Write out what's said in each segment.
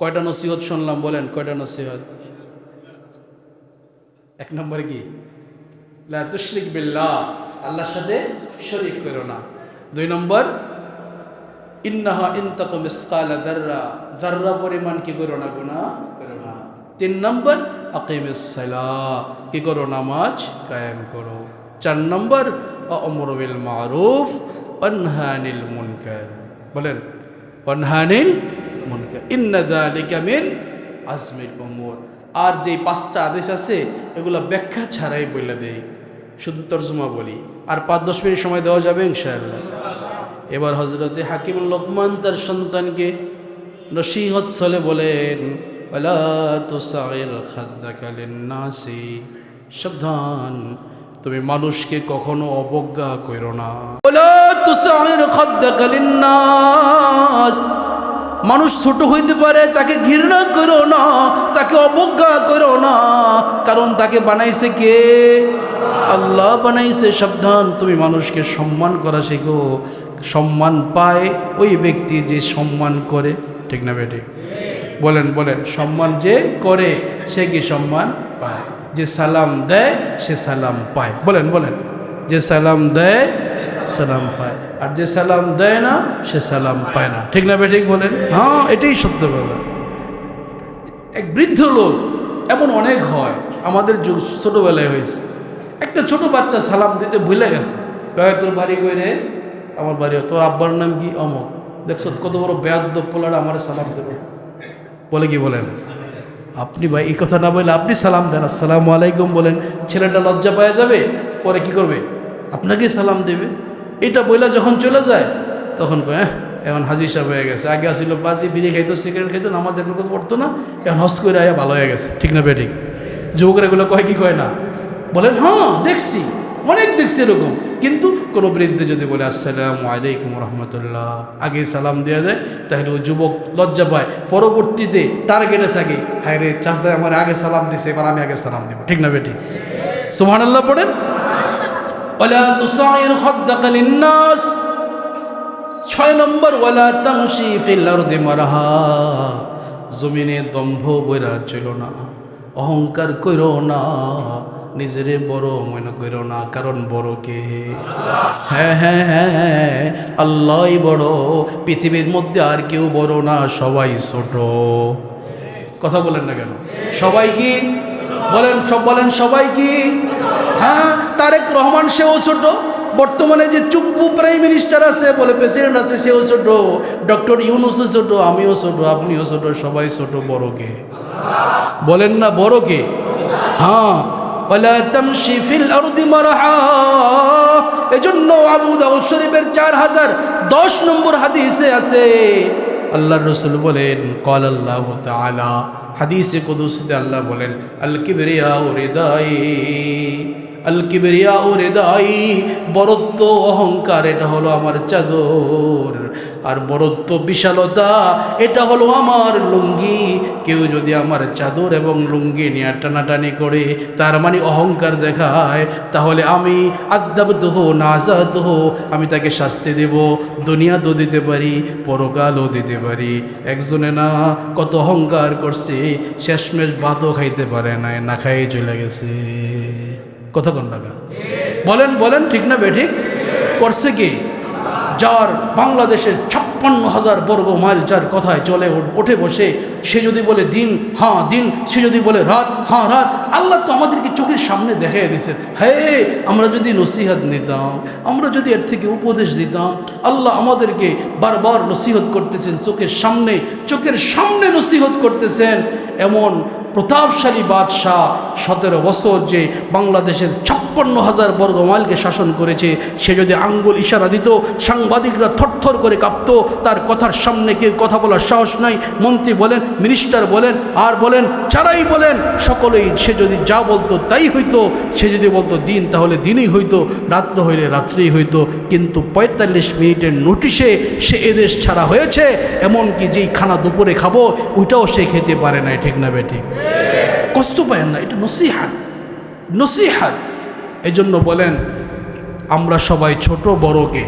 কয়টা নসিহত শুনলাম, বলেন, কয়টা নসিহত? এক নম্বরে কি? তুশরিক বিল্লাহ, আল্লাহর সাথে শরিক করো না। দুই নম্বর, ইন্নাহা ইনতাকু মিসকালা যাররা যাররা পরিমাণ কি করো না, গুনাহ করো না। তিন নম্বর সালাহ, কি করো, নামাজ কায়েম করো। চার নম্বর অমর বিল মারুফ, অনহানিল মুনকার। বলেন, অনহানিল আর যে পাঁচটা আদেশ আছে, এগুলো ব্যাখ্যা ছাড়াই বলে দেই। শুধু তর্জমা বলি। আর পাঁচ দশ মিনিট সময় দেওয়া যাবে ইনশাআল্লাহ। এবার হজরতে হাকিম লোকমান তার সন্তানকে নসিহত সলে বলেন লিন্নাসি। সাবধান, তুমি মানুষকে কখনো অবজ্ঞা করো না। মানুষ ছোট হইতে পারে, তাকে ঘৃণা করো না, তাকে অবজ্ঞা করো না। কারণ তাকে বানাইছে কে? আল্লাহ বানাইছে, সাবধান। তুমি মানুষকে সম্মান করা শেখো। সম্মান পায় ওই ব্যক্তি যে সম্মান করে। ঠিক না বেটে? বলেন বলেন, সম্মান যে করে, সে কি সম্মান পায়? যে সালাম দেয়, সে সালাম পায়। বলেন বলেন, যে সালাম দেয় সালাম পায়। আর যে সালাম দেয় না, সে সালাম পায় না। ঠিক না বেঠিক বলেন? হ্যাঁ এটাই সত্য কথা। এক বৃদ্ধ লোক, এমন অনেক হয়, আমাদের যুগ ছোটোবেলায় হয়েছে। একটা ছোট বাচ্চা সালাম দিতে ভুলে গেছে। কয়, তোর বাড়ি কই রে? আমার বাড়ি, তোর আব্বার নাম কি? অমক দেখছ, কত বড় বেয়াদ্দ পোলারা আমার সালাম দেবে। বলে কি বলেন? আপনি ভাই, এই কথা না বলে আপনি সালাম দেন। আসসালামু আলাইকুম বলেন। ছেলেটা লজ্জা পাওয়া যাবে, পরে কি করবে? আপনাকেই সালাম দেবে। এটা বইলা যখন চলে যায়, তখন হ্যাঁ এখন হাজির সাহেব হয়ে গেছে। আগে আসছিল বাজি বিড়ি খাইতো, সিগারেট খাইতো নামাজ এগুলো পড়তো না, এখন হস করে আয়া ভালো হয়ে গেছে। ঠিক না বে, ঠিক? যুবকরা এগুলো কয়, কি কয় না? বলেন হ্যাঁ দেখছি, অনেক দেখছি এরকম। কিন্তু কোনো বৃদ্ধ যদি বলে, আসসালামু আলাইকুম রহমতুল্লাহ। আগে সালাম দেওয়া যায়, তাহলে ওই যুবক লজ্জা পায়। পরবর্তীতে টার্গেটে থাকে হায় রে চাষা আমার আগে সালাম দিছে, এবার আমি আগে সালাম দিব। ঠিক না বেটি সুহান আল্লাহ পড়েন। তুসাইর লিন্নাস। ছয় নম্বর জমিনে দম্ভ বইরা ছিল না, অহংকার কইরো না, নিজেরে বড় মনে করো না, কারণ বড় কে? হ্যাঁ হ্যাঁ হ্যাঁ আল্লাহই বড়, পৃথিবীর মধ্যে আর কেউ বড় না, সবাই ছোট। কথা বলেন না কেন? সবাই কি? বলেন সব, বলেন সবাই কি? হ্যাঁ তারেক রহমান সেও ছোট। বর্তমানে যে চুপ্পু প্রাইম মিনিস্টার আছে, বলে প্রেসিডেন্ট আছে, সেও ছোট। ডক্টর ইউনুসও ছোট, আমিও ছোট, আপনিও ছোট, সবাই ছোট, বড় কে? বলেন না, বড় কে? হ্যাঁ। আবু শরীফের চার হাজার দশ নম্বর আছে, আল্লাহর রসুল বলেন কল আল্লাহ হাদিসে কদুসিতে আল্লাহ বলেন আল কিবরিয়া ও হৃদয় আল কিবরিয়া ও হৃদয়, বরত্ব অহংকার, এটা হলো আমার চাদর। আর বরত্ব বিশালতা, এটা হলো আমার লুঙ্গি। কেউ যদি আমার চাদর এবং লুঙ্গি নিয়ে টানাটানি করে, তার মানে অহংকার দেখায়, তাহলে আমি আদাবত হো নাজাদ হো আমি তাকে শাস্তি দেব দুনিয়া তো দিতে পারি, পরকালও দিতে পারি। একজনে না কত অহংকার করছে, শেষমেশ ভাতও খাইতে পারে না না খাইয়ে চলে গেছে। কথা কোন টাকা বলেন বলেন, ঠিক না বেঠিক করছে কি? যার বাংলাদেশের ছাপ্পান্ন হাজার বর্গ মাইল যার কথায় চলে ওঠে বসে, সে যদি বলে দিন হ্যাঁ দিন, সে যদি বলে রাত হ্যাঁ রাত, আল্লাহ তো আমাদেরকে চোখের সামনে দেখাই দিছে হে, আমরা যদি নসিহত নিতাম, আমরা যদি এর থেকে উপদেশ দিতাম, আল্লাহ আমাদেরকে বারবার নসিহত করতেছেন, চোখের সামনে চোখের সামনে নসিহত করতেছেন। এমন প্রতাপশালী বাদশাহ সতেরো বছর যে বাংলাদেশের ছাপ্পান্ন হাজার বর্গ মাইলকে শাসন করেছে, সে যদি আঙ্গুল ইশারা দিত, সাংবাদিকরা থরথর করে কাঁপত, তার কথার সামনে কেউ কথা বলার সাহস নাই। মন্ত্রী বলেন, মিনিস্টার বলেন, আর বলেন, যারাই বলেন, সকলেই সে যদি যা বলতো তাই হইতো, সে যদি বলতো দিন তাহলে দিনই হইতো, রাত্র হইলে রাত্রেই হইতো। কিন্তু পঁয়তাল্লিশ মিনিটের নোটিশে সে এদেশ ছাড়া হয়েছে, এমনকি যেই খানা দুপুরে খাব, ওইটাও সে খেতে পারে না ঠিক না বেটি কষ্ট পায় না, এটা নসিহাত। নসিহাত। এই জন্য বলেন, আমরা সবাই ছোট বড়কে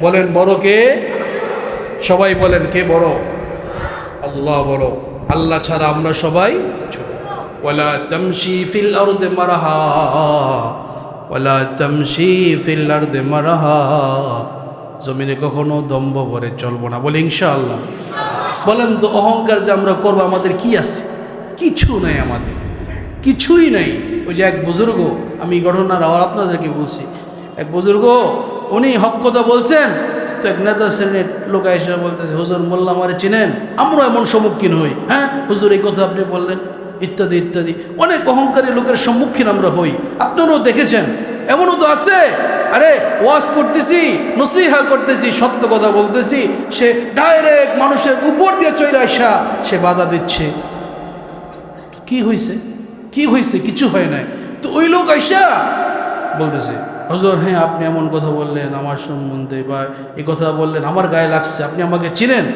বলেন বড়কে সবাই বলেন, কে বড়? আল্লাহ বড়। আল্লাহ ছাড়া আমরা সবাই জমিনে কখনো দম্ভ ভরে চলবো না। বলে, ইনশাআল্লাহ। বলেন তো, অহংকার যে আমরা করব, আমাদের কি আছে? কিছু নাই আমাদের। কিছুই নাই। ওই যে এক বুজুর্গ, আমি ঘটনার আবার আপনাদেরকে বলছি। এক বুজুর্গ, উনি হক কথা বলছেন। তো এক নেতা শ্রেণির লোক এসে বলতেছে, হুজুর, মোল্লা আমারে চিনেন? আমরা এমন সম্মুখীন হই হ্যাঁ? হুজুর, এই কথা আপনি বললেন। ইত্যাদি ইত্যাদি। অনেক অহংকারী লোকের সম্মুখীন আমরা হই। আপনারাও দেখেছেন। এমনও তো আছে? আরে, ওয়াজ করতেছি, নসিহা করতেছি, সত্য কথা বলতেছি, সে ডাইরেক্ট মানুষের উপর দিয়ে চৈরা আসা, সে বাধা দিচ্ছে। কি হয়েছে কি হয়েছে কিছু হয় নাই। তো ওই লোক আইসা বলতেছে, হজর হ্যাঁ আপনি এমন কথা বললেন আমার সম্বন্ধে বা এই কথা বললেন, আমার গায়ে লাগছে, আপনি আমাকে চিনেন?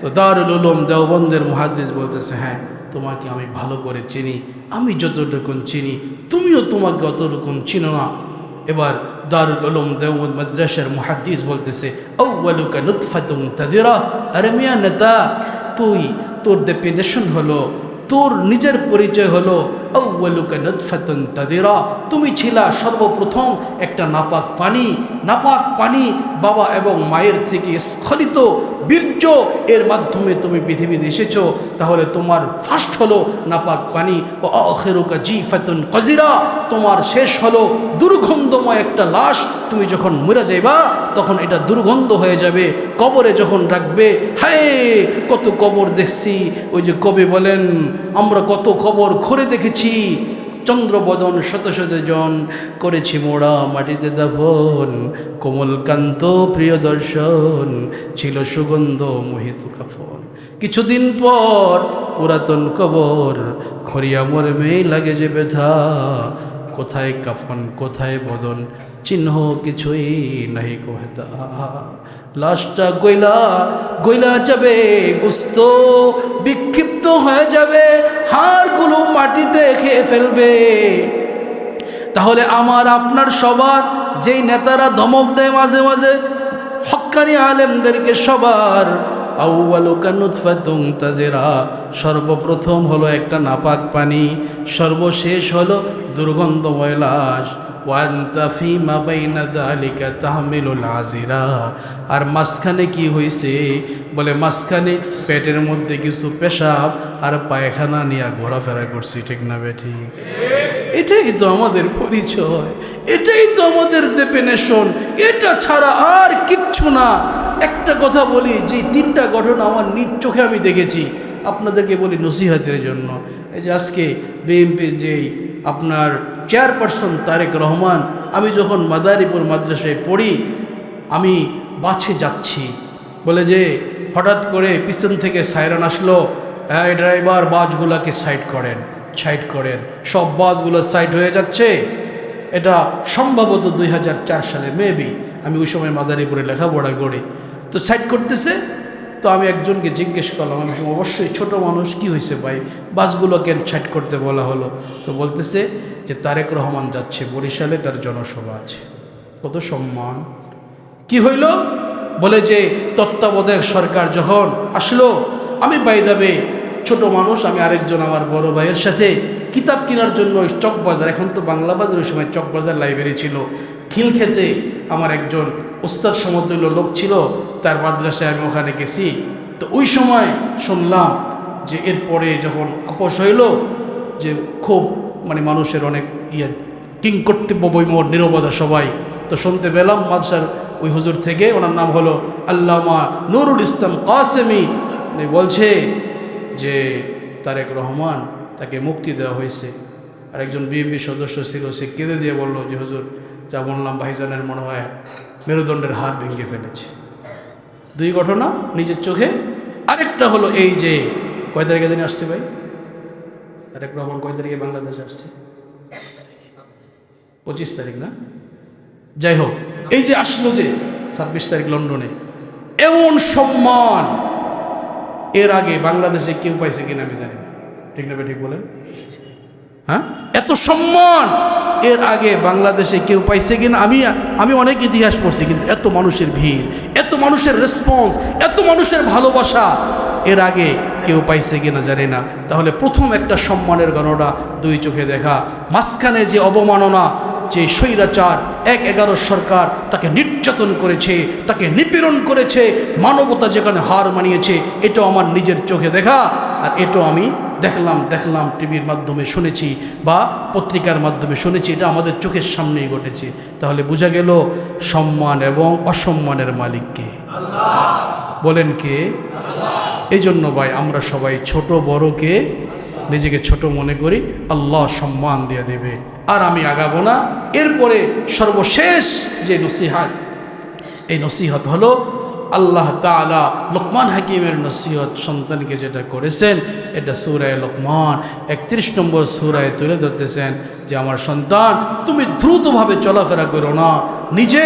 তো দারুল উলুম দেওবন্দের মহাদ্দেশ বলতেছে হ্যাঁ। তোমাকে আমি ভালো করে চিনি, আমি যতটুকুন চিনি, তুমিও তোমাকে অতটুকুন চিনো না। এবার দারুল উলুম দেওবন্দ মাদ্রাসার মহাদ্দিস বলতেছে ঔওয়ালুকা নুতফাতুন তাদিরা, আরে মিয়া নেতা, তুই তোর ডেফিনেশন হলো, তোর নিজের পরিচয় হলো আউ্বালুকা নদফাতুন তাদিরা। তুমি ছিলা সর্বপ্রথম একটা নাপাক পানি নাপাক পানি বাবা এবং মায়ের থেকে স্খলিত বীর্য এর মাধ্যমে তুমি পৃথিবীতে এসেছ, তাহলে তোমার ফার্স্ট হলো নাপাক পানি ও অখেরুকা জি ফাতুন কজিরা, তোমার শেষ হলো দুর্গন্ধময় একটা লাশ। তুমি যখন মরে যাইবা, তখন এটা দুর্গন্ধ হয়ে যাবে, কবরে যখন রাখবে, হায়, কত কবর দেখছি। ওই যে কবি বলেন, আমরা কত কবর ঘুরে দেখেছি চন্দ্রবদন শত শত জন করেছি মোড়া মাটিতে দাফন। কোমলকান্ত প্রিয় দর্শন, ছিল সুগন্ধ মোহিত কাফন। কিছুদিন পর পুরাতন কবর খরিয়া মরমে লাগে যে ব্যথা। কোথায় কাফন, কোথায় বদন, চিহ্ন কিছুই নাহি কোহেতা। লাশটা গইলা গইলা যাবে গুস্ত, বিক্ষিপ্ত হয়ে যাবে, হাড়গুলো মাটিতে খেয়ে ফেলবে। তাহলে আমার, আপনার সবার, যেই নেতারা ধমক দেয় মাঝে মাঝে, হক্কানি আলেমদেরকে সবার সর্বপ্রথম হলো একটা নাপাক পানি, সর্বশেষ হলো দুর্গন্ধময় লাশ। ওয়ান্তা ফিমা বাইনা দালিকা তাহমিলুল আজিরা আর মাঝখানে কি হয়েছে বলে মাঝখানে পেটের মধ্যে কিছু পেশাব আর পায়খানা নিয়ে ঘোরাফেরা করছি, ঠিক না বেঠি? এটাই তো আমাদের পরিচয়, এটাই তো আমাদের ডেফিনেশন এটা ছাড়া আর কিচ্ছু না। একটা কথা বলি যে তিনটা ঘটনা আমার নিজ চোখে আমি দেখেছি, আপনাদেরকে বলি নসিহাতের জন্য। এই যে আজকে বিএনপির যেই আপনার চেয়ারপারসন তারেক রহমান, আমি যখন মাদারীপুর মাদ্রাসায় পড়ি, আমি বাছে যাচ্ছি। বলে যে, হঠাৎ করে পিছন থেকে সাইরান আসলো, এই ড্রাইভার, বাসগুলোকে সাইড করেন সাইড করেন। সব বাসগুলো সাইড হয়ে যাচ্ছে। এটা সম্ভবত দুই সালে, মেবি, আমি ওই সময় মাদারীপুরে লেখাপড়া করি। তো সাইড করতেছে। তো আমি একজনকে জিজ্ঞেস করলাম, আমি অবশ্যই ছোট মানুষ, কি হয়েছে ভাই? বাসগুলো কেন সাইড করতে বলা হলো। তো বলতেছে যে তারেক রহমান যাচ্ছে, বরিশালে তার জনসভা আছে। কত সম্মান। কি হইল? বলে যে তত্ত্বাবধায়ক সরকার যখন আসলো, আমি বাইদাবে ছোট মানুষ, আমি আরেকজন আমার বড় ভাইয়ের সাথে কিতাব কেনার জন্য ওই চকবাজার এখন তো বাংলা বাজার ওই সময় চকবাজার লাইব্রেরি ছিল খিলক্ষেতে আমার একজন ওস্তাদ সমতুল্য লোক ছিল, তার মাদ্রাসায় আমি ওখানে গেছি। তো ওই সময় শুনলাম যে এরপরে যখন আপোষ হইল, যে খুব মানে মানুষের অনেক ইয়ে কিং কর্তব্য বৈমর, নিরবতা সবাই। তো শুনতে পেলাম মাদ্রাসার ওই হুজুর থেকে, ওনার নাম হলো আল্লামা নুরুল ইসলাম কাসেমি। বলছে যে, তারেক রহমান, তাকে মুক্তি দেওয়া হয়েছে। আর একজন বিএমপি সদস্য ছিল, সে কেঁদে দিয়ে বলল যে, হুজুর, যা বললাম ভাইজানের মনে হয় মেরুদণ্ডের হার ভেঙে ফেলেছে। দুই ঘটনা নিজের চোখে। আরেকটা হলো এই যে, কয় তারিখে দিনে আসছে ভাই? তারেক রহমান কয় তারিখে বাংলাদেশে আসছে? পঁচিশ তারিখ না? যাই হোক, এই যে আসলো যে ছাব্বিশ তারিখ লন্ডনে, এমন সম্মান এর আগে বাংলাদেশে কেউ পাইছে কিনা আমি জানি না। ঠিক না ঠিক বলেন? হ্যাঁ? এত সম্মান এর আগে বাংলাদেশে কেউ পাইছে কিনা আমি আমি অনেক ইতিহাস পড়ছি, কিন্তু এত মানুষের ভিড়, এত মানুষের রেসপন্স এত মানুষের ভালোবাসা এর আগে কেউ পাইছে কিনা জানি না। তাহলে প্রথম একটা সম্মানের গণনা দুই চোখে দেখা। মাঝখানে যে অবমাননা, যে স্বৈরাচার, এক এগারো সরকার তাকে নির্যাতন করেছে, তাকে নিপীড়ন করেছে, মানবতা যেখানে হার মানিয়েছে, এটাও আমার নিজের চোখে দেখা। আর এটাও আমি দেখলাম দেখলাম টিভির মাধ্যমে শুনেছি বা পত্রিকার মাধ্যমে শুনেছি, এটা আমাদের চোখের সামনেই ঘটেছে। তাহলে বোঝা গেল, সম্মান এবং অসম্মানের মালিককে। বলেন কে? এই জন্য ভাই, আমরা সবাই ছোট বড়কে নিজেকে ছোট মনে করি, আল্লাহ সম্মান দিয়ে দেবে। আর আমি আগাবো না। এরপরে সর্বশেষ যে নসিহাত, এই নসিহত হলো আল্লাহ তালা লোকমান হাকিমের নসিহত সন্তানকে যেটা করেছেন, এটা সুরায় লোকমান একত্রিশ নম্বর সুরায় তুলে ধরতেছেন যে, আমার সন্তান, তুমি দ্রুতভাবে চলাফেরা করো না, নিজে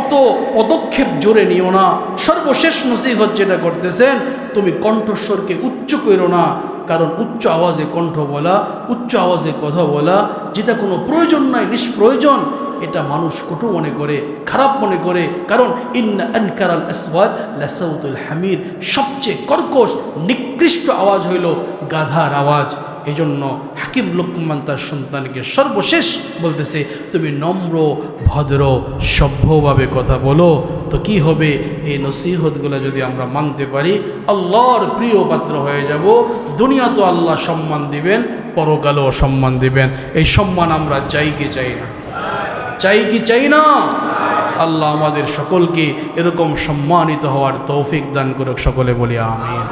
অত পদক্ষেপ জোরে নিও না, সর্বশেষ নসিহত যেটা করতেছেন, তুমি কণ্ঠস্বরকে উচ্চ করো না, কারণ উচ্চ আওয়াজে কণ্ঠ বলা, উচ্চ আওয়াজে কথা বলা, যেটা কোনো প্রয়োজন নাই, নিষ্প্রয়োজন এটা মানুষ কটু মনে করে, খারাপ মনে করে, কারণ ইন্না আসওয়াদ লাসাউতুল হামির সবচেয়ে কর্কশ, নিকৃষ্ট আওয়াজ হইল গাধার আওয়াজ। এই জন্য হাকিম লোকমান তার সন্তানকে সর্বশেষ বলতেছে, তুমি নম্র, ভদ্র, সভ্যভাবে কথা বলো, তো কি হবে? এই নসিহতগুলো যদি আমরা মানতে পারি, আল্লাহর প্রিয় পাত্র হয়ে যাব। দুনিয়া তো আল্লাহ সম্মান দিবেন, পরকালেও সম্মান দিবেন। এই সম্মান আমরা চাই কি চাই না। চাই কি চাই না? আল্লাহ আমাদের সকলকে এরকম সম্মানিত হওয়ার তৌফিক দান করুক, সকলে বলি আমিন।